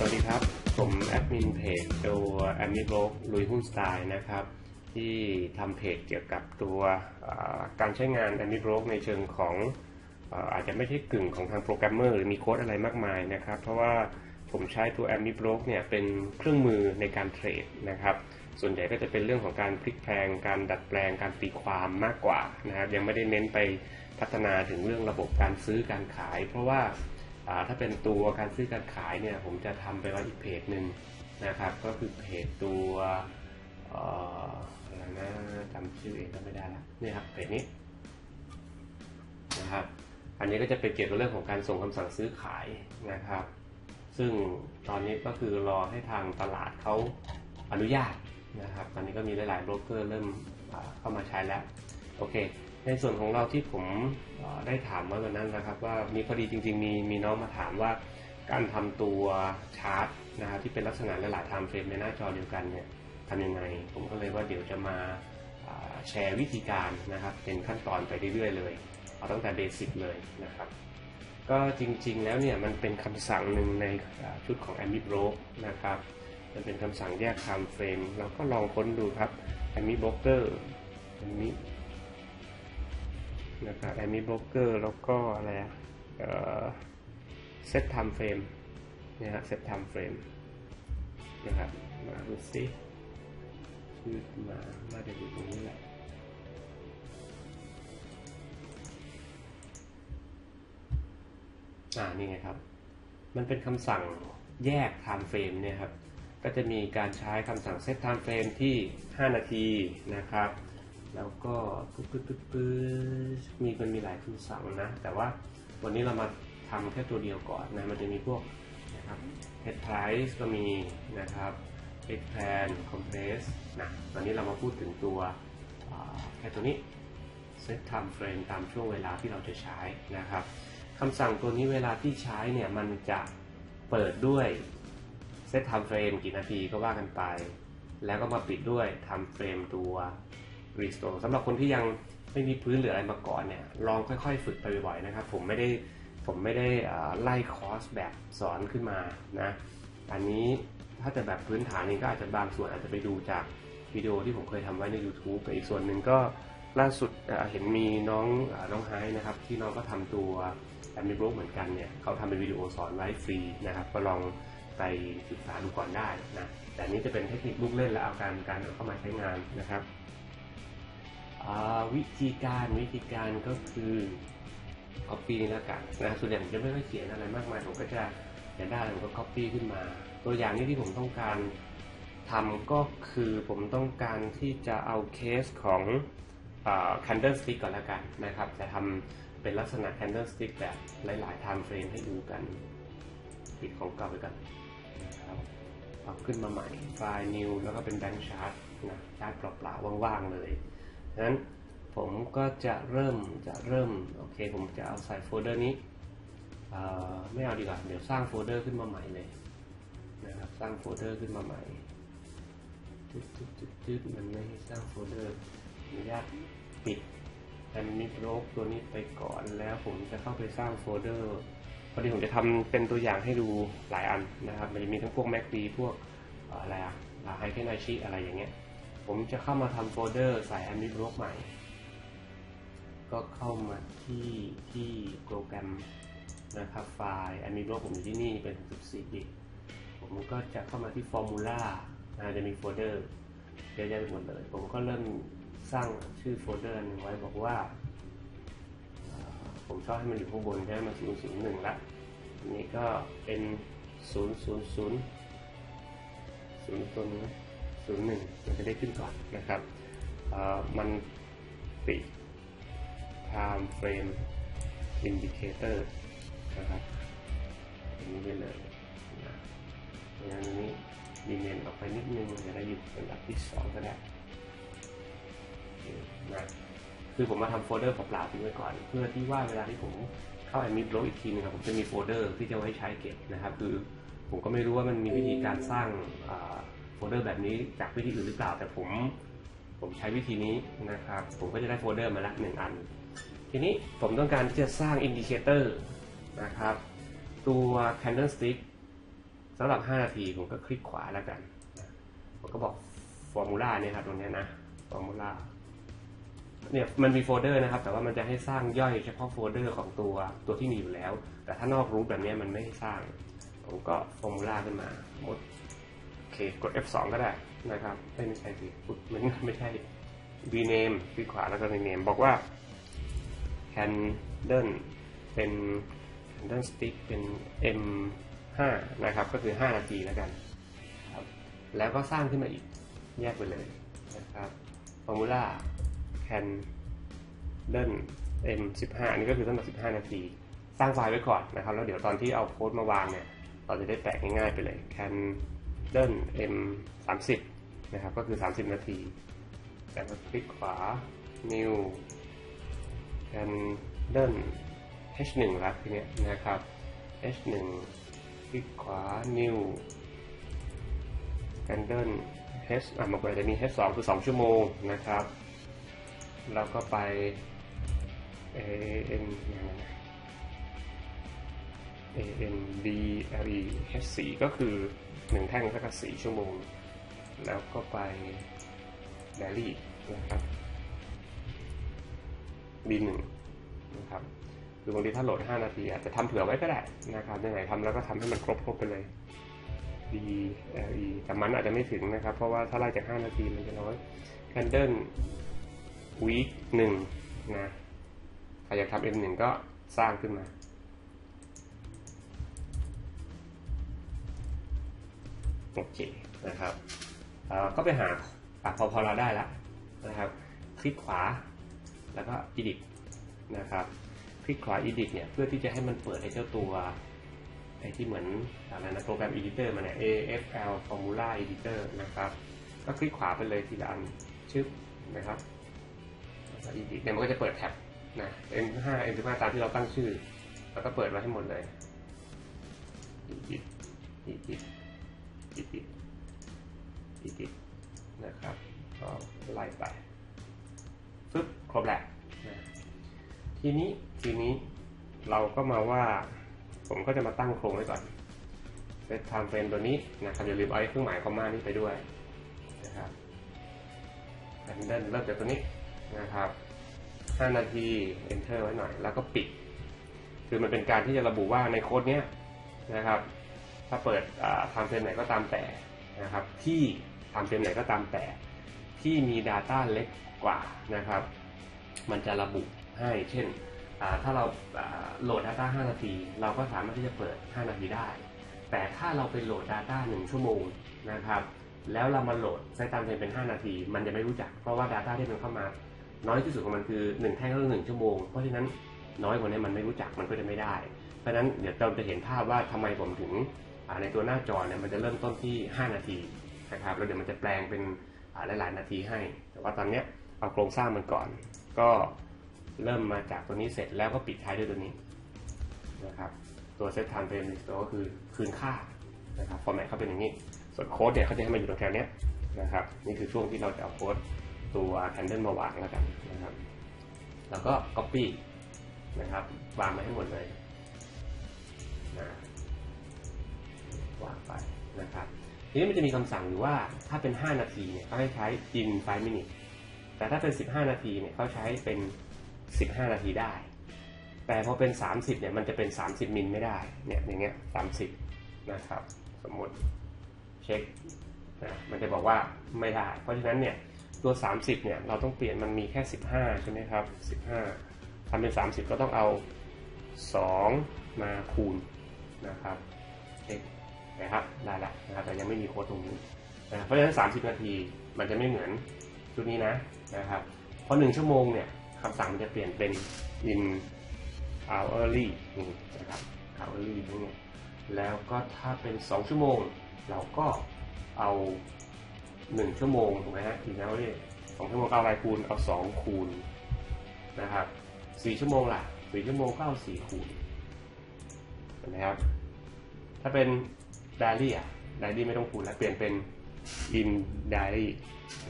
สวัสดีครับ ผมแอดมินเพจตัวแอมมิโบกลุยหุ้นสไตล์นะครับ ที่ทำเพจเกี่ยวกับตัวการใช้งานแอมมิโบกในเชิงของอาจจะไม่ใช่กึ่งของทางโปรแกรมเมอร์หรือมีโค้ดอะไรมากมายนะครับ เพราะว่าผมใช้ตัวแอมมิโบกเนี่ยเป็นเครื่องมือในการเทรดนะครับ ส่วนใหญ่ก็จะเป็นเรื่องของการพลิกแพลง การดัดแปลงการตีความมากกว่านะครับ ยังไม่ได้เน้นไปพัฒนาถึงเรื่องระบบการซื้อการขาย เพราะว่า ถ้าเป็นตัวการซื้อการขายเนี่ยผมจะทำไปไว้อีกเพจหนึ่งนะครับ ก็คือเพจตัวอะไรนะจำชื่อเองก็ไม่ได้ละนี่ครับเพจนี้นะครับอันนี้ก็จะเป็นเกี่ยวกับเรื่องของการส่งคำสั่งซื้อขายนะครับ ซึ่งตอนนี้ก็คือรอให้ทางตลาดเขาอนุญาตนะครับ ตอนนี้ก็มีหลายๆโบรกเกอร์เริ่มเข้ามาใช้แล้ว โอเค ในส่วนของเราที่ผมได้ถามเมื่อวันนั้นนะครับ ว่ามีพอดีจริง ๆ มีมีน้องมาถามว่าการทำตัวชาร์ตนะครับที่เป็นลักษณะหลายๆไทม์เฟรมในหน้าจอเดียวกันเนี่ยทำยังไง ผมก็เลยว่าเดี๋ยวจะมาแชร์วิธีการนะครับ เป็นขั้นตอนไปเรื่อยๆ เลยเอาตั้งแต่เบสิกเลยนะครับ ก็จริงๆแล้วเนี่ยมันเป็นคำสั่งหนึ่งในชุดของ a m i b r o นะครับมันเป็นคำสั่งแยก time frame เราก็ลองค้นดูครับ a m i b r o k e r a m i นะครับ a m i b r o k e r แล้วก็อะไรอะเอ่อ set time frame เนี่ยฮะ set time frame นะครับมาดูสิชื่อมาน่าจะอยู่ตรงนี้แหละอ่านี่ไงครับ มันเป็นคำสั่งแยก time frame เนี่ยครับ ก็จะมีการใช้คำสั่ง set time frame ที่ 5 นาทีนะครับ แล้วก็ปึ๊บปึ๊บปึ๊บปึ๊บมีมันมีหลายคำสั่งนะ แต่ว่าวันนี้เรามาทำแค่ตัวเดียวก่อนนะ มันจะมีพวกนะครับ head price ก็มีนะครับ expand compress นะตอนนี้เรามาพูดถึงตัวแค่ตัวนี้ set time frame ตามช่วงเวลาที่เราจะใช้นะครับคำสั่งตัวนี้เวลาที่ใช้เนี่ยมันจะเปิดด้วย set time frame กี่นาทีก็ว่ากันไป แล้วก็มาปิดด้วย time frame ตัว restore สำหรับคนที่ยังไม่มีพื้นหรืออะไรมาก่อนเนี่ยลองค่อยๆ ฝึกไปบ่อยๆนะครับ ผมไม่ได้ผมไม่ได้ไล่คอร์สแบบสอนขึ้นมานะอันนี้ถ้าจะแบบพื้นฐานนี้ก็อาจจะบางส่วนอาจจะไปดูจากวิดีโอที่ผมเคยทำไว้ใน YouTube แต่อีกส่วนหนึ่งก็ล่าสุดเห็นมีน้องน้องไฮนะครับ ที่น้องก็ทำตัวแอมบล็อกเหมือนกันเนี่ยเขาทำเป็นวิดีโอสอนไว้ฟรีนะครับ ก็ลองไปศึกษาดูก่อนได้นะแต่อันนี้จะเป็นเทคนิคลูกเล่นและเอาการการเข้ามาใช้งานนะครับ วิธีการวิธีการก็คือ copy นี่แล้วกันนะส่วนใหญ่ผมจะไม่ค่อยเขียนอะไรมากมายผมก็จะอยากได้ผมก็ copy ขึ้นมา ตัวอย่างนี้ที่ผมต้องการทำก็คือผมต้องการที่จะเอาเคสของอ่า candlestick ก่อนแล้วกันนะครับ จะทำเป็นลักษณะ candlestick แบบหลายๆ time frame ให้ดูกันปิดของเก่าไปกันนะครับเอาขึ้นมาใหม่ไฟล์ new แล้วก็เป็น bank chart นะชาร์ตเปล่าๆว่างๆเลย นั้นผมก็จะเริ่มจะเริ่มโอเคผมจะเอาใส่โฟลเดอร์นี้ไม่เอาดีกว่าเดี๋ยวสร้างโฟลเดอร์ขึ้นมาใหม่เลยนะครับสร้างโฟลเดอร์ขึ้นมาใหม่จุดจุดจุดจุดมันไม่ให้สร้างโฟลเดอร์อนุญาตปิดแอนมิโรกตัวนี้ไปก่อนแล้วผมจะเข้าไปสร้างโฟลเดอร์พอดีผมจะทำเป็นตัวอย่างให้ดูหลายอันนะครับมันจะมีทั้งพวก MacD พวกอะไรอะไฮเทคไนชิอะไรอย่างเงี้ย ผมจะเข้ามาทำโฟลเดอร์ใส่แอมบิบล็อกใหม่ ก็เข้ามาที่ที่โปรแกรมนะครับไฟล์แอมบิบล็อกผมอยู่ที่นี่เป็น 64 บิต ผมก็จะเข้ามาที่ Formula นะจะมีโฟลเดอร์เยอะแยะไปหมดเลย ผมก็เริ่มสร้างชื่อโฟลเดอร์หนึงไว้บอกว่า ผมชอบให้มันอยู่ข้างบนไหมมันศูนย์ศูนย์หนึ่งละอันนี้ก็เป็นศูนย์ศูนย์ศูนย์ศูนย์ตัวนี้ ศูนย์หนึ่งมันจะได้ขึ้นก่อนนะครับมันปิ time frame indicator นะครับอันนี้ไปเลยนะอย่างนี้ดีเมนออกไปนิดนึงจะได้อยู่เป็นระดับที่สองก็ได้นะคือผมมาทำโฟลเดอร์เปล่าๆทิ้งไว้ก่อน เพื่อที่ว่าเวลาที่ผมเข้าแอดมิดโลอีกทีนึงครับผมจะมีโฟลเดอร์ที่จะไว้ใช้เก็บนะครับ คือผมก็ไม่รู้ว่ามันมีวิธีการสร้างอ่า โฟลเดอร์แบบนี้จากวิธีอื่นหรือเปล่า แต่ผมผมใช้วิธีนี้นะครับ ผมก็จะได้โฟลเดอร์มาละหนึ่งอัน ทีนี้ผมต้องการที่จะสร้างอินดิเคเตอร์นะครับ ตัว candlestick สำหรับ 5 นาที ผมก็คลิกขวาแล้วกัน ผมก็บอกฟอร์มูลาเนี่ยครับตรงนี้นะฟอร์มูลาเนี่ยมันมีโฟลเดอร์นะครับ แต่ว่ามันจะให้สร้างย่อยเฉพาะโฟลเดอร์ของตัวตัวที่มีอยู่แล้ว แต่ถ้านอกรูปแบบนี้มันไม่ให้สร้าง ผมก็ฟอร์มูลาขึ้นมาหมด เคกด F2 ก็ได้นะครับ ไม่ใช่สิมันไม่ใช่ rename คลิกขวาแล้วก็ rename บอกว่า candle เป็น candle stick เป็น M5 นะครับ ก็คือ 5 นาทีแล้วกันครับแล้วก็สร้างขึ้นมาอีกแยกไปเลยนะครับ formula candle M15 อันนี้ก็คือตั้งแต่15 นาที สร้างไฟล์ไว้ก่อนนะครับ แล้วเดี๋ยวตอนที่เอาโค้ดมาวางเนี่ย เราจะได้แปะง่ายๆไปเลย can candle M30 นะครับ ก็คือ 30 นาทีแต่ก็คลิกขวา new candle h1 ล้วทีเนี้ยนะครับ h1 คลิกขวา new candle h อะมันก็จะมี h2 คือ 2 ชั่วโมงนะครับ แล้วก็ไป a n อย่างนั้น a n d l e h 4 ก็คือ 1แท่งเท่ากับ4ชั่วโมง แล้วก็ไป d a i l y นะครับ B1 นะครับคือบางทีถ้าโหลด 5 นาที อาจจะทำเผื่อไว้ก็ได้นะครับยังไงทำแล้วก็ทำให้มันครบครบไปเลย D L E แต่มันอาจจะไม่ถึงนะครับ เพราะว่าถ้าไล่จาก 5 นาทีมันจะน้อย Candle Week 1นะใครอยากทำ M1 ก็สร้างขึ้นมา โอเคนะครับเอ่อก็ไปหาอะพอพอเราได้แล้วนะครับ คลิกขวาแล้วก็ edit นะครับ คลิกขวา edit เนี่ยเพื่อที่จะให้มันเปิดไอ้เจ้าตัวไอ้ที่เหมือนอะไรนะโปรแกรม editor มันเนี่ย AFL Formula Editor นะครับก็คลิกขวาไปเลยทีละอันชึบนะครับแล้วก็ edit เนี่ยมันก็จะเปิดแท็บนะ M5 M15 ตามที่เราตั้งชื่อ แล้วก็เปิดไว้ให้หมดเลย edit edit edit edit นะครับก็ไล่ไปปึ๊บครบแหละนะทีนี้ทีนี้เราก็มาว่า ผมก็จะมาตั้งโครงไว้ก่อนเซตไทม์เฟรมตัวนี้นะครับอย่าลืมเอาไอ้เครื่องหมายคอมมานี้ไปด้วยนะครับแอนเดิลเริ่มจากตัวนี้นะครับ 5 นาที enter ไว้หน่อย แล้วก็ปิด คือมันเป็นการที่จะระบุว่าในโค้ดเนี้ยนะครับ ถ้าเปิดทม์เฟรมไหนก็ตามแต่นะครับ ที่ทม์เฟรมไหนก็ตามแต่ ที่มี Data เล็กกว่านะครับ มันจะระบุให้เช่นถ้าเราโหลด Data 5 นาที เราก็สามารถที่จะเปิด 5 นาทีได้ แต่ถ้าเราไปโหลด Data 1 ชั่วโมงนะครับ แล้วเรามาโหลดไซต์ตามเฟรมเป็น 5 นาที มันจะไม่รู้จัก เพราะว่า Data ที่มันเข้ามา น้อยที่สุดของมันคือ 1 แท่งก็คือ1ชั่วโมง เพราะฉะนั้นน้อยกว่านี้มันไม่รู้จักมันก็จะไม่ได้ เพราะฉะนั้นเดี๋ยวเราจะเห็นภาพว่าทำไมผมถึง ในตัวหน้าจอเนี่ยมันจะเริ่มต้นที่ 5 นาทีนะครับแล้วเดี๋ยวมันจะแปลงเป็นหลายๆนาทีให้ แต่ว่าตอนนี้เอาโครงสร้างมันก่อน ก็เริ่มมาจากตัวนี้เสร็จแล้วก็ปิดท้ายด้วยตัวนี้นะครับตัวเซต time frame list ก็คือคืนค่านะครับฟอร์แมตเขาเป็นอย่างนี้ ส่วนโค้ดเนี่ยเขาจะให้มาอยู่ตรงแถวนี้นะครับนี่คือช่วงที่เราจะเอาโค้ดตัว Candle มาวางแล้วกันนะครับแล้วก็ copy นะครับวางมาให้หมดเลยนะ วางไปนะครับทีนี้มันจะมีคำสั่งอยู่ว่าถ้าเป็น 5 นาทีเนี่ยเขาให้ใช้ in 5 minutes แต่ถ้าเป็น 15 นาทีเนี่ยเขาใช้เป็น 15 นาทีได้ แต่พอเป็น 30เนี่ยมันจะเป็น 30 มิลไม่ได้เนี่ยอย่างเงี้ย30 นะครับ สมมติเช็คนะมันจะบอกว่าไม่ได้ เพราะฉะนั้นเนี่ยตัว 30เนี่ยเราต้องเปลี่ยนมันมีแค่ 15 ใช่ไหมครับ 15ทำเป็น 30 ก็ต้องเอา 2 มาคูณนะครับเช็ค นะครับได้แล้วนะครับแต่ยังไม่มีโค้ดตรงนี้นะเพราะฉะนั้น 30 นาทีมันจะไม่เหมือนชุดนี้นะนะครับเพราะ1ชั่วโมงเนี่ยคำสั่งมันจะเปลี่ยนเป็น in hourly นี่นะครับ hourly นี่แล้วก็ถ้าเป็น 2 ชั่วโมง เราก็เอา 1 ชั่วโมงถูกไหมฮะ in hourly สองชั่วโมงเอาอะไรคูณเอา 2 คูณนะครับ4ชั่วโมงล่ะ4ชั่วโมงก็เอา4คูณนไหมครับ ถ้าเป็น daily อะ daily ไม่ต้องคูณแล้วเปลี่ยนเป็น in daily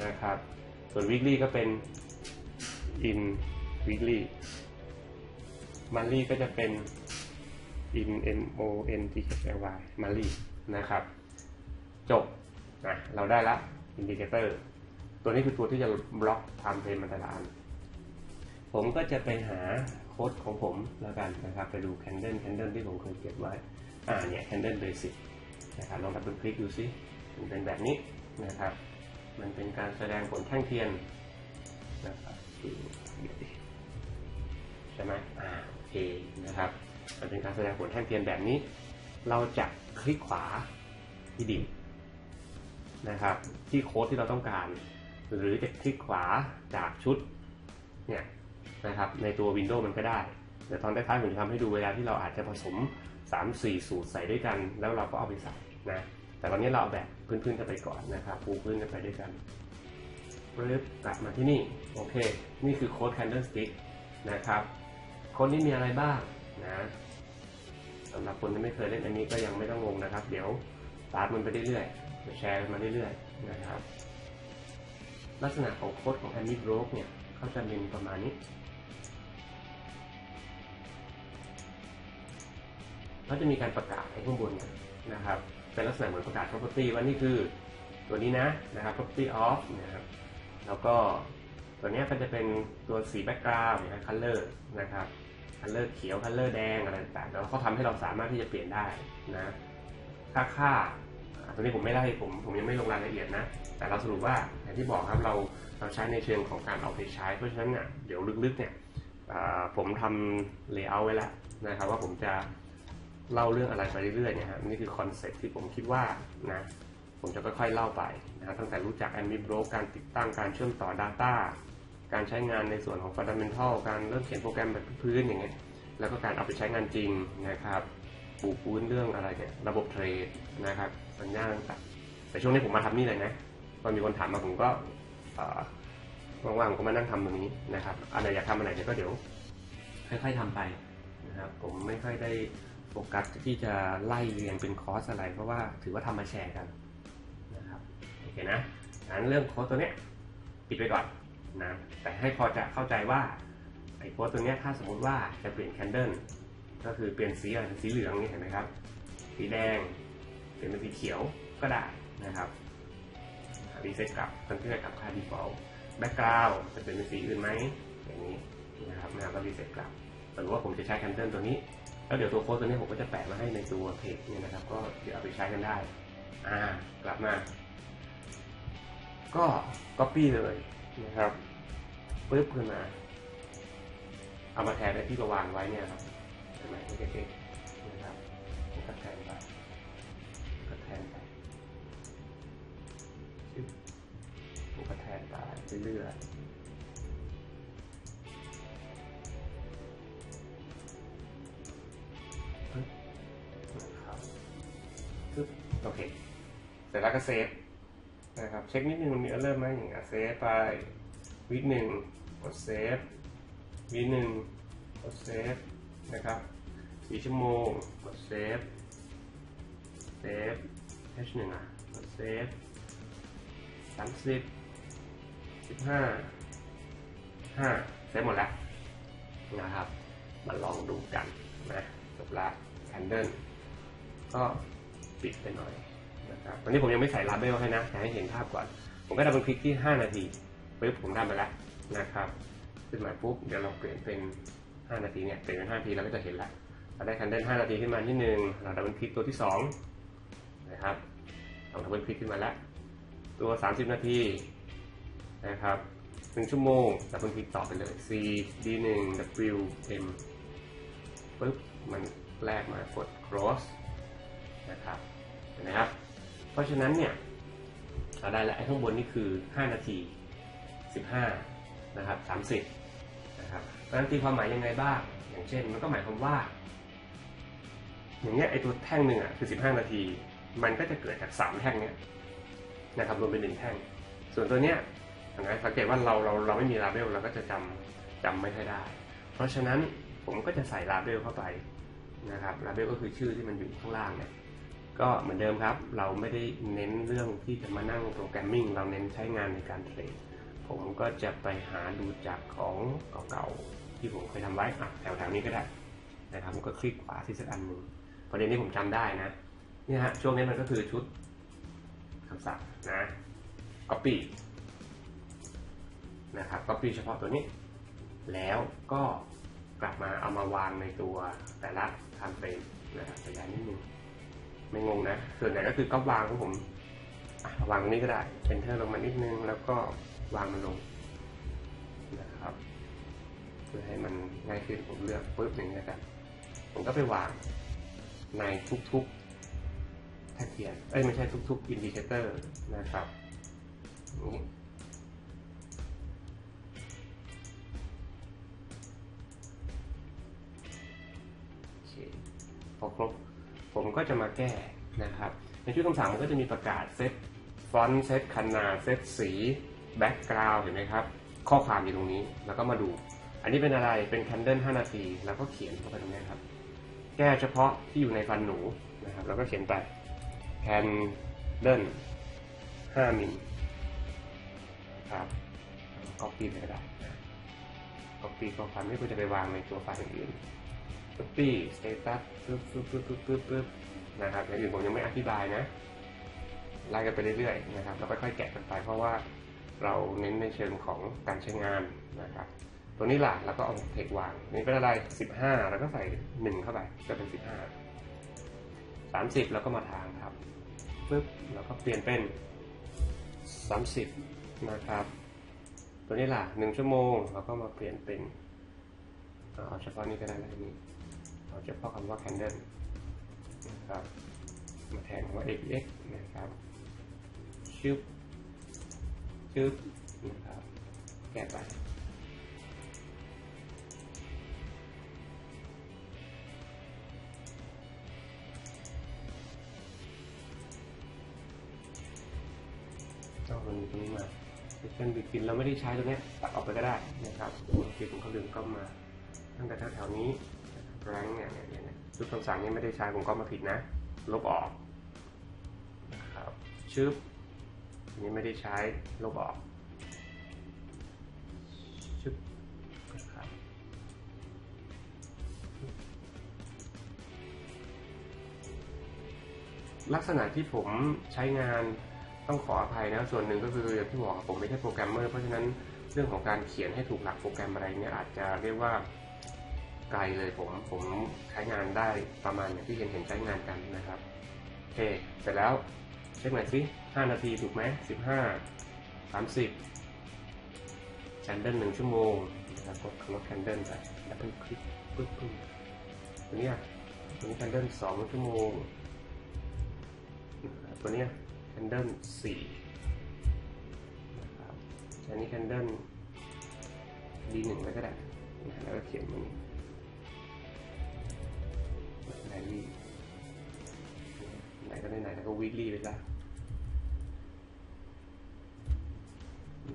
นะครับ ส่วน weekly ก็เป็น in weekly monthly ก็จะเป็น in m o n t h l y monthly นะครับ จบนะเราได้ละอินดิเคเตอร์ตัวนี้คือตัวที่จะบล็อกไทม์เฟรมมันแต่ละอัน ผมก็จะไปหาโค้ดของผมแล้วกันนะครับ ไปดู Candle Candle ที่ผมเคยเก็บไว้ อ่าเนี่ย Candle Basic นะครับลองดับเบิลคลิกดูซิมันเป็นแบบนี้นะครับ มันเป็นการแสดงผลแท่งเทียนนะครับใช่ไหมอ่าโอเคนะครับมันเป็นการแสดงผลแท่งเทียนแบบนี้ เราจะคลิกขวาที่ดินนะครับ ที่โค้ดที่เราต้องการ หรือจะคลิกขวาจากชุดเนี่ยนะครับในตัว Windows มันก็ได้เดี๋ยวตอนท้ายๆผมจะทำให้ดูเวลาที่เราอาจจะผสม 3-4 สูตรใส่ด้วยกัน แล้วเราก็เอาไปใส่ นะแต่ตอนนี้เราเอาแบบพื้นๆกันไปก่อนนะครับปูพื้นกันไปด้วยกันปึ๊บกลับมาที่นี่ โอเค นี่คือโค้ด Candlestick นะครับ โค้ดนี้มีอะไรบ้างนะสำหรับคนที่ไม่เคยเล่นอันนี้ก็ยังไม่ต้องงงนะครับ เดี๋ยวตาร์ทมันไปเรื่อยๆแชร์มาเรื่อยๆนะครับ ลักษณะของโค้ดของ a n i b r o k e เนี่ยเขาจะเป็นประมาณนี้เขาจะมีการประกาศให้ข้างบนนะครับ เป็นลักษณะเหมือนประกาศ property ว่านี่คือตัวนี้นะนะครับ property of นะครับแล้วก็ตัวนี้ก็จะเป็นตัวสี background นะครับ color นะครับ color เขียว color แดงอะไรต่างๆแล้วเขาทำให้เราสามารถที่จะเปลี่ยนได้นะค่าค่าตัวนี้ผมไม่ได้ผมผมยังไม่ลงรายละเอียดนะ แต่เราสรุปว่าอย่างที่บอกครับเราเราใช้ในเชิงของการเอาไปใช้ เพราะฉะนั้นเนี่ยเดี๋ยวลึกๆเนี่ยผมทำเลเยอร์ไว้แล้วนะครับว่าผมจะ เล่าเรื่องอะไรไปเรื่อยๆเนี่ยฮะนี่คือคอนเซ็ปที่ผมคิดว่านะผมจะค่อยๆเล่าไปนะตั้งแต่รู้จัก a n m i b r o การติดตั้งการเชื่อมต่อ Data การใช้งานในส่วนของ Fundamental การเริ่มเขียนโปรแกรมแบบพื้นอย่างเงี้ยแล้วก็การเอาไปใช้งานจริงนะครับปูพื้นเรื่องอะไรเนี่ยระบบเทรดนะครับสัญญาต่างๆแต่ช่วงนี้ผมมาทำนี่เลยนะพอมีคนถามมาผมก็ว่างๆผมก็มานั่งทำตรงนี้นะครับอันไหนอยากทำอันไหนก็เดี๋ยวค่อยๆทำไปนะครับผมไม่ค่อยได้ กัสที่จะไล่เรียงเป็นคอร์สอะไร เพราะว่าถือว่าทำมาแชร์กันนะครับโอเคนะงั้นเรื่องโค้ดตัวเนี้ยปิดไปก่อนนะแต่ให้พอจะเข้าใจว่าไอ้โค้ดตัวเนี้ยถ้าสมมติว่าจะเปลี่ยนแคนเดิลก็คือเปลี่ยนสีอะไรสีเหลืองนี่เห็นไหมครับ สีแดงเปลี่ยนเป็นสีเขียวก็ได้นะครับรีเซ็ตกลับเพื่อนๆกลับค่า default background จะเปลี่ยนเป็นสีอื่นไหมอย่างนี้นะครับนะก็รีเซ็ตกลับหรือว่าผมจะใช้แคนเดิลตัวนี้ แล้วเดี๋ยวตัวโค้ดตัวนี้ผมก็จะแปะมาให้ในตัวเพจเนี่ยนะครับ ก็เดี๋ยวเอาไปใช้กันได้ อ่ากลับมา ก็ copy เลยนะครับปึ๊บขึ้นมา เอามาแทนในที่ประวางไว้เนี่ยครับเห็นไหมเล็กๆนะครับก็แทนไปก็แทนไปผมก็แทนไปเรื่อยๆ ปึ๊บโอเค เสร็จแล้วก็เซฟนะครับ เช็คนิดนึงมันมีเออร์เลอร์ไหมอย่างเงี้ยเซฟไปวิดหนึ่งกดเซฟวิดหนึ่งกดเซฟนะครับสี่ชั่วโมงกดเซฟเซฟ H หนึ่งอะกดเซฟสามสิบสิบห้าห้าเซฟหมดแล้วนะครับ มาลองดูกันนะจบละแคนเดิลก็ ปิดไปหน่อยนะครับตอนนี้ผมยังไม่ใส่ลาเบลให้นะให้เห็นภาพก่อน ผมก็ทำเป็นคลิกที่ 5 นาทีปึ๊บผมทำไปแล้วนะครับขึ้นมาปุ๊บเดี๋ยวเราเปลี่ยนเป็น 5 นาทีเนี่ยเปลี่ยนเป็น5นาทีเราก็จะเห็นล้วเราได้คันเดิล5นาทีขึ้นมาที่หนึ่งเราดับเบิลคลิกตัวที่2นะครับเราดับเบิลคลิกขึ้นมาแล้วตัว 30 นาทีนะครับ1ชั่วโมงดับเบิลคลิกต่อไปเลย C D 1 W M ปึ๊บมันแรกมากด cross นะครับเห็นไหมครับ เพราะฉะนั้นเนี่ยเราได้แล้วไอ้ข้างบนนี่คือ 5 นาที 15 นะครับ 30 นะครับเพราะฉะนั้นตีความหมายยังไงบ้าง อย่างเช่น มันก็หมายความว่า อย่างเงี้ยไอ้ตัวแท่งหนึ่งอะคือ 15 นาที มันก็จะเกิดจาก 3 แท่งเนี้ยนะครับรวมเป็นหนึ่งแท่ง ส่วนตัวเนี้ยนะสังเกตว่าเราเราเราไม่มีลาเบลเราก็จะจำจำไม่ค่อยได้ เพราะฉะนั้นผมก็จะใส่ลาเบลเข้าไปนะครับลาเบลก็คือชื่อที่มันอยู่ข้างล่างเนี่ย ก็เหมือนเดิมครับ เราไม่ได้เน้นเรื่องที่จะมานั่งโปรแกรมมิ่งเราเน้นใช้งานในการเทรดผมก็จะไปหาดูจากของเก่าๆที่ผมเคยทำไว้อะแถวๆนี้ก็ได้นะครับผมก็คลิกขวาที่สักอันหนึ่งประเด็นนี้ผมจำได้นะเนี่ยฮะช่วงนี้มันก็คือชุดคำสั่งนะ copy นะครับ copy เฉพาะตัวนี้ แล้วก็กลับมาเอามาวางในตัวแต่ละ time frame นะครับขยายนิดนึง ไม่งงนะ ส่วนใหญ่ก็คือก็วางของผมวางตรงนี้ก็ได้ enter ลงมานิดนึง แล้วก็วางมันลงนะครับ เพื่อให้มันง่ายขึ้นผมเลือกปุ๊บอย่งนี้กันผมก็ไปวางในทุกๆแท่เทียนเอ้ยไม่ใช่ทุกๆอินดิเคเตอร์นะครับนี้โอเคพอครบ ผมก็จะมาแก้นะครับ ในชุดคำสั่งมันก็จะมีประกาศเซตฟอนต์เซตขนาดเซตสีแบ็กกราวด์เห็นไหมครับ ข้อความอยู่ตรงนี้แล้วก็มาดู อันนี้เป็นอะไรเป็นคันเดิล5นาที แล้วก็เขียนเข้าไปตรงนี้ครับ แก้เฉพาะที่อยู่ในฟันหนูนะครับ แล้วก็เขียนไปคันเดิล5มิลนครับก๊อปปี้ไปก็ได้ก๊อปปี้ข้อความนี้ก็จะไปวางในตัวไฟล์อื่น ก๊อปปี้สเตตัสปึ๊บปึ๊บปึ๊บปึ๊บปึ๊บปึ๊บนะครับอย่างอื่นผมยังไม่อธิบายนะไล่กันไปเรื่อยๆนะครับแล้วค่อยๆแกะกันไปเพราะว่าเราเน้นในเชิงของการใช้งานนะครับ ตัวนี้ล่ะแล้วก็เอาเทควางนี่เป็นอะไร 15 แล้วก็ใส่ 1 เข้าไปก็เป็น 15 30 แล้วก็มาทางครับปึ๊บแล้วก็เปลี่ยนเป็น 30 นะครับ ตัวนี้ล่ะ1ชั่วโมง แล้วก็มาเปลี่ยนเป็นเอาเฉพาะนี้ก็ได้แล้วนี้ เอาเฉพาะคำว่า candle นะครับ มาแทนว่า apex นะครับชึบชึบนะครับแก้ไปเอามันมีตรงนี้มาเป็นบิดกินเราไม่ได้ใช้ตรงนี้ตัดออกไปก็ได้นะครับบางทีผมก็ลืมก็มาตั้งแต่แถวๆนี้ แรงเนี่ยเนี่ยเนี่ยชุดคำสั่งนี้ไม่ได้ใช้ผมก็มาผิดนะ ลบออกนะครับชึบอันนี้ไม่ได้ใช้ลบออกชึบนะครับลักษณะที่ผมใช้งานต้องขออภัยนะ ส่วนหนึ่งก็คืออย่างที่บอกผมไม่ใช่โปรแกรมเมอร์ เพราะฉะนั้นเรื่องของการเขียนให้ถูกหลักโปรแกรมอะไรเนี่ยอาจจะเรียกว่า ไกลเลยผมผมใช้งานได้ประมาณอย่างที่เห็นเห็นใช้งานกันนะครับโอเคเสร็จแล้วเช็คหน่อยสิ5นาทีถูกไหม15 30แคนเดิลหนึ่งชั่วโมงนะครับกดคำว่าแคนเดิลไปแล้วเพิ่มคลิกปึ๊บปึ๊บตัวเนี้ยตัวนี้แคนเดิลสองชั่วโมงตัวเนี้ยแคนเดิลสี่นะครับอันนี้แคนเดิลดีหนึ่งไว้ก็ได้แล้วก็เขียนมันได รี่ไหนก็ได้ไหนแล้วก็วีคลี่ไปซะ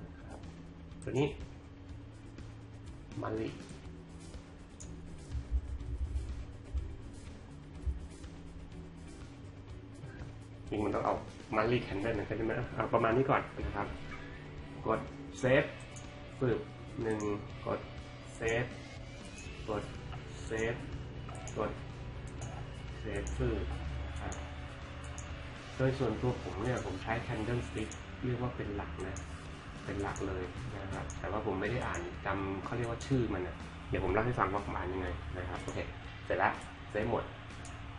นะครับตัวนี้มันลีจริงมันต้องเอามันลีแคนเดิลนะใช่ไหมเอาประมาณนี้ก่อนนะครับ กดเซฟฝึกหนึ่งกดเซฟกดเซฟกด เซฟฝึกนะครับโดยส่วนตัวผมเนี่ยผมใช้ Candle Stick เรียกว่าเป็นหลักนะ เป็นหลักเลยนะครับ แต่ว่าผมไม่ได้อ่านจำเขาเรียกว่าชื่อมันนะเดี๋ยวผมเล่าให้ฟังว่าผมอ่านยังไงนะครับ โอเค เสร็จแล้วเซฟหมด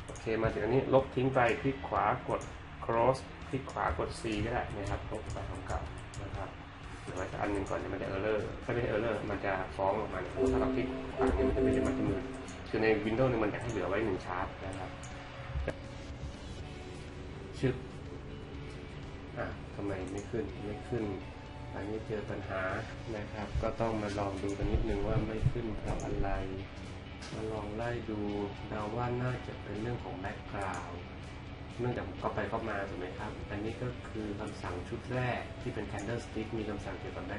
โอเค มาถึงอันนี้ลบทิ้งไป คลิกขวากด cross คลิกขวากด C ก็ได้นะครับ ลบไปของเก่านะครับหรือว่าจะอันหนึ่งก่อนเนี่ยมันจะ error ถ้าไม่ใช่ error มันจะฟ้องออกมาถ้าเราคลิกขวาเนี่ยมันจะไม่ใช่มัดมือ คือใน Windows นี่ยมันอยากให้เหลือไว้หนึ่งชาร์ตนะครับชึบอะทำไมไม่ขึ้นไม่ขึ้น อันนี้เจอปัญหานะครับ ก็ต้องมาลองดูกันนิดนึงว่าไม่ขึ้นเพราะอะไร มาลองไล่ดูเดาว่าน่าจะเป็นเรื่องของแบ็กกราวด์เนื่องจากก็ไปก็มาถูกไหมครับ อันนี้ก็คือคำสั่งชุดแรกที่เป็น candlestick มีคำสั่งเกี่ยวกับแ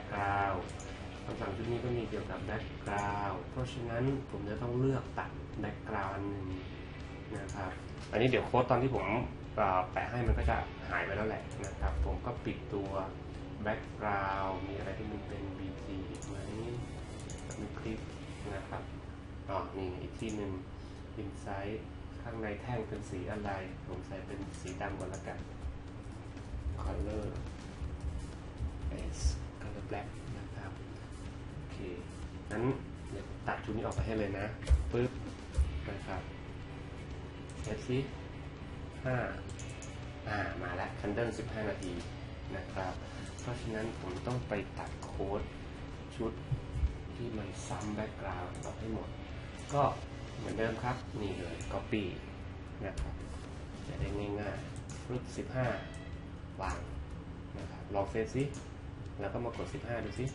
คำสั่งชุดนี้ก็มีเกี่ยวกับแบ็กกราวด์เพราะฉะนั้นผมจะต้องเลือกตัดแบ็กกราวด์อันหนึ่งนะครับ อันนี้เดี๋ยวโค้ดตอนที่ผมแปะให้มันก็จะหายไปแล้วแหละนะครับ ผมก็ปิดตัวแบ็กกราวด์มีอะไรที่มันเป็น BT อีกไหมมีคลิปนะครับอ๋อนี่อีกที่หนึ่ง Insight ข้างในแท่งเป็นสีอะไร ผมใส่เป็นสีดำก่อนละกัน color s color black งั้นเดี๋ยวตัดชุดนี้ออกไปให้เลยนะปึ๊บนะครับเอฟซีห้าอ่ามาแล้วคันเดิลสิบห้านาทีนะครับ เพราะฉะนั้นผมต้องไปตัดโค้ดชุดที่มันซ้ำแบ็กกราวด์ออกให้หมด ก็เหมือนเดิมครับ นี่เลย copy นะครับ จะได้ง่ายๆรูป15 วางนะครับ ลองเซฟซิ แล้วก็มากด 15 ดูซิ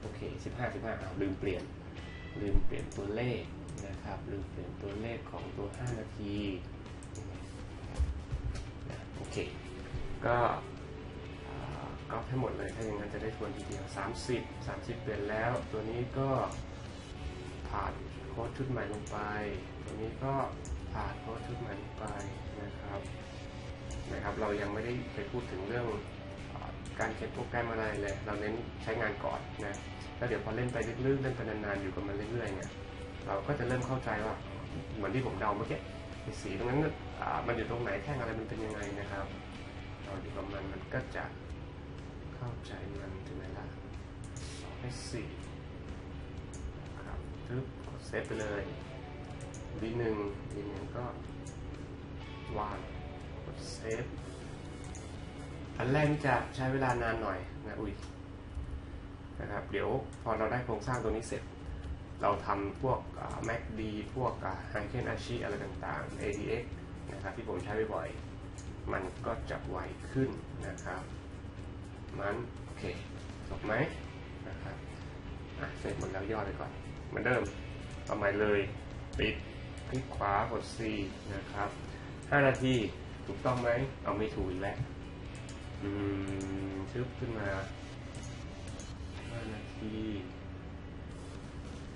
โอเค15 15อ้าวลืมเปลี่ยน ลืมเปลี่ยนตัวเลขนะครับ ลืมเปลี่ยนตัวเลขของตัว 5 นาทีโอเค ก็ก๊อปให้หมดเลย ถ้าอย่างนั้นจะได้ทวนทีเดียว 30 30 เปลี่ยนแล้ว ตัวนี้ก็ผ่านโค้ดชุดใหม่ลงไป ตัวนี้ก็ผ่านโค้ดชุดใหม่ลงไปนะครับ นะครับ เรายังไม่ได้ไปพูดถึงเรื่อง การเขียนโปรแกรมอะไรเลย เราเน้นใช้งานก่อนนะแล้วเดี๋ยวพอเล่นไปลึกๆเล่นไปนานๆอยู่กับมันเรื่อยๆเนี่ยเราก็จะเริ่มเข้าใจว่าเหมือนที่ผมเดาเมื่อกี้สีตรงนั้นอ่ามันอยู่ตรงไหนแท่งอะไรมันเป็นยังไงนะครับเราอยู่กับมันมันก็จะเข้าใจมันถึงไหนละสองให้สี่ครับทึบกดเซฟไปเลยดีหนึ่งดีหนึ่งก็วางกดเซฟ อันแรกนี่จะใช้เวลานานหน่อยนะอุ้ยนะครับเดี๋ยวพอเราได้โครงสร้างตัวนี้เสร็จ เราทำพวก MacD พวก h i k e n a c h i อะไรต่างๆ ADX นะครับที่ผมใช้บ่อยๆมันก็จะไวขึ้นนะครับมันโอเคจบไหมนะครับอะเสร็จหมดแล้วย่อไปก่อนเหมือนเดิมเอาใหม่เลยปิดคลิกขวากด C นะครับ 5 นาทีถูกต้องไหมเอาไม่ถูกอีกแล้ว อืมชึบขึ้นมา5นาที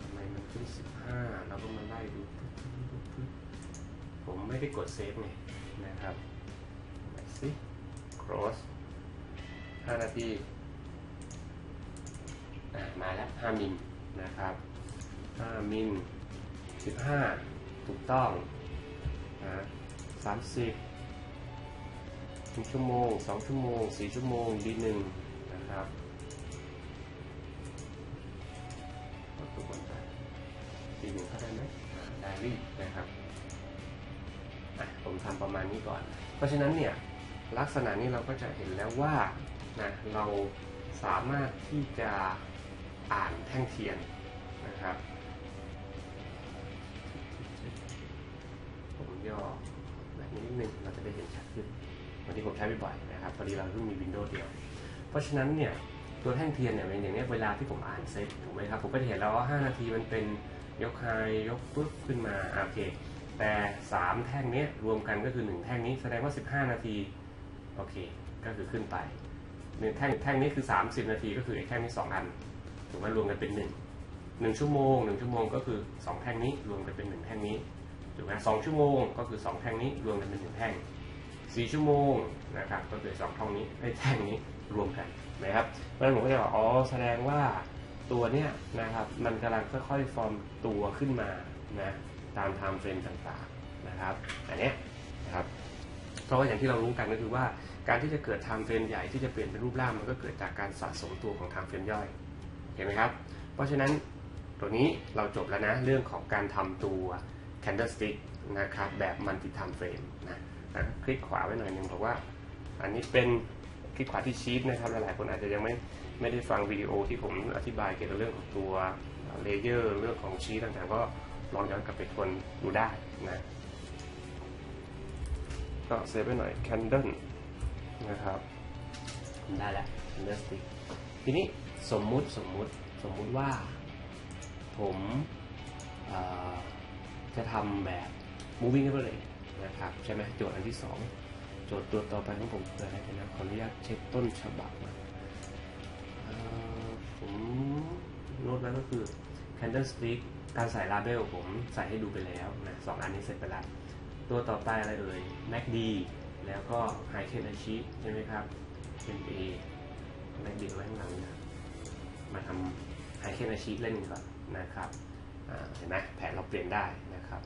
ทำไมมันขึ้น15เราก็มาไล่ดู ผมไม่ได้กดเซฟไงนะครับไหนสิ cross 5นาทีมาแล้ว5มิลนะครับ5มิล15ถูกต้องนะ30 1ชั่วโมง 2 ชั่วโมง 4 ชั่วโมงดีหนึ่งนะครับกดตัวบนไปดีหนึ่งเข้าได้ไหมได้รีบนะครับผมทำประมาณนี้ก่อน เพราะฉะนั้นเนี่ยลักษณะนี้เราก็จะเห็นแล้วว่านะเราสามารถที่จะอ่านแท่งเทียนนะครับผมย่อแบบนี้นิดนึงเราจะได้เห็นชัดขึ้นันที่ผมใช้บ่อยๆนะครับพอดีเราเพิ่งมีวินโดว์เดียว เพราะฉะนั้นเนี่ยตัวแท่งเทียนเนี่ยเป็นอย่างเนี้ยเวลาที่ผมอ่านเซตถูกไหมครับผมก็จะเห็นแล้วว่า 5 นาทีมันเป็นยกไฮยกปุ๊บขึ้นมาโอเค แต่ 3 แท่งนี้รวมกันก็คือ 1 แท่งนี้แสดงว่า 15 นาทีโอเคก็คือขึ้นไปหนึ่งแท่งแท่งนี้คือ 30 นาทีก็คือไอ้แท่งนี้ 2 อันถูกไหมรวมกันเป็น 1 1 ชั่วโมง 1 ชั่วโมงก็คือ 2 แท่งนี้รวมกันเป็น 1 แท่งนี้ถูกไหมสองชั่วโมงก็คือ 2 แท่งนี้รวมกันเป็น 1 แท่ง 4 ชั่วโมงนะครับก็คือ2ท่องนี้ไอ้แท่งนี้รวมกันนะครับเพราะฉะนั้นผมก็จะบอกอ๋อแสดงว่าตัวเนี้ยนะครับมันกำลังค่อยๆฟอร์มตัวขึ้นมานะตามไทม์เฟรมต่างๆนะครับอันเนี้ยนะครับเพราะว่าอย่างที่เรารู้กันก็คือว่าการที่จะเกิดไทม์เฟรมใหญ่ที่จะเปลี่ยนเป็นรูปร่างมันก็เกิดจากการสะสมตัวของไทม์เฟรมย่อยเห็นไหมครับ เพราะฉะนั้นตัวนี้เราจบแล้วนะ เรื่องของการทำตัว candlestick นะครับแบบมันติ time frame นะ คลิกขวาไว้หน่อยหนึ่งบอกว่า อันนี้เป็นคลิกขวาที่ชีตนะครับหลายๆคนอาจจะยังไม่ไม่ได้ฟังวิดีโอที่ผมอธิบายเกี่ยวกับเรื่องของตัวเลเยอร์เรื่องของชีตต่างๆก็ลองย้อนกลับไปทวนดูได้นะก็เซฟไว้หน่อย candle นะครับได้แล้ว candlestick ทีนี้สมมุติสมมุติสมมุติว่าผมจะทำแบบ moving average นะครับใช่ไหมโจทย์อันที่สองโจทย์ตัวต่อไปของผมคืออะไรนะขออนุญาตเช็คต้นฉบับนะผมโน้ตไว้ก็คือ candlestick การใส่ label ผมใส่ให้ดูไปแล้วนะสองอันนี้เสร็จไปแล้วตัวต่อไปอะไรเอ่ย MACD แล้วก็ High Chain Achieve ใช่ไหมครับ MA MACD ไว้ข้างหลังนะมาทำ High Chain Achieve เล่นก่อนนะครับเห็นไหมแผนเราเปลี่ยนได้นะครับ